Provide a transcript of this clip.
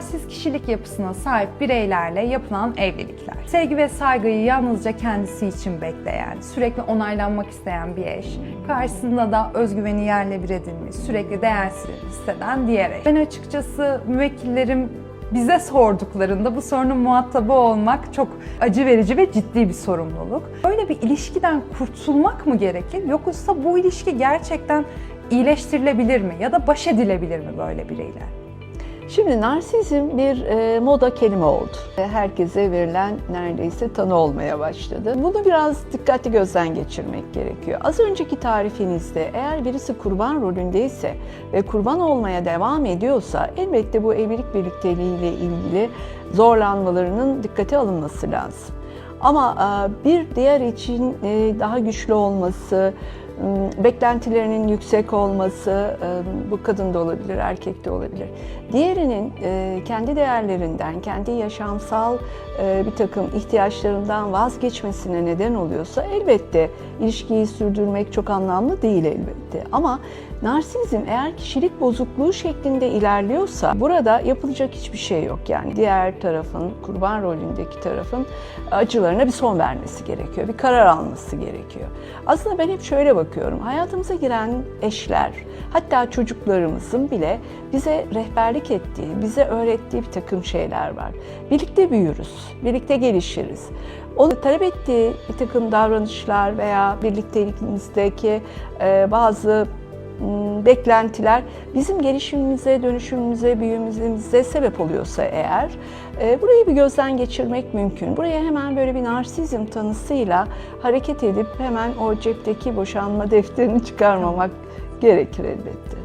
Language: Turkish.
Narsist kişilik yapısına sahip bireylerle yapılan evlilikler. Sevgi ve saygıyı yalnızca kendisi için bekleyen, sürekli onaylanmak isteyen bir eş, karşısında da özgüveni yerle bir edilmiş, sürekli değersiz hisseden diğer eş. Ben açıkçası müvekkillerim bize sorduklarında bu sorunun muhatabı olmak çok acı verici ve ciddi bir sorumluluk. Böyle bir ilişkiden kurtulmak mı gerekir yoksa bu ilişki gerçekten iyileştirilebilir mi ya da baş edilebilir mi böyle biriyle? Şimdi narsizm bir e, moda kelime oldu. E, Herkese verilen neredeyse tanı olmaya başladı. Bunu biraz dikkatli gözden geçirmek gerekiyor. Az önceki tarifinizde eğer birisi kurban rolündeyse ve kurban olmaya devam ediyorsa elbette bu evlilik birlikteliğiyle ilgili zorlanmalarının dikkate alınması lazım. Ama e, bir diğer için e, daha güçlü olması, beklentilerinin yüksek olması, e, bu kadın da olabilir, erkek de olabilir. Diğerinin e, kendi değerlerinden, kendi yaşamsal bir takım ihtiyaçlarından vazgeçmesine neden oluyorsa elbette ilişkiyi sürdürmek çok anlamlı değil elbette. Ama narsizm eğer kişilik bozukluğu şeklinde ilerliyorsa burada yapılacak hiçbir şey yok. Yani diğer tarafın, kurban rolündeki tarafın acılarına bir son vermesi gerekiyor, bir karar alması gerekiyor. Aslında ben hep şöyle bakıyorum, hayatımıza giren eşler, hatta çocuklarımızın bile bize rehberlik ettiği, bize öğrettiği bir takım şeyler var. Birlikte büyürüz, birlikte gelişiriz. Onu talep ettiği bir takım davranışlar veya birlikteliğimizdeki bazı beklentiler bizim gelişimimize, dönüşümümüze, büyümemize sebep oluyorsa eğer e, burayı bir gözden geçirmek mümkün. Buraya hemen böyle bir narsizm tanısıyla hareket edip hemen o cepteki boşanma defterini çıkarmamak gerekir elbette.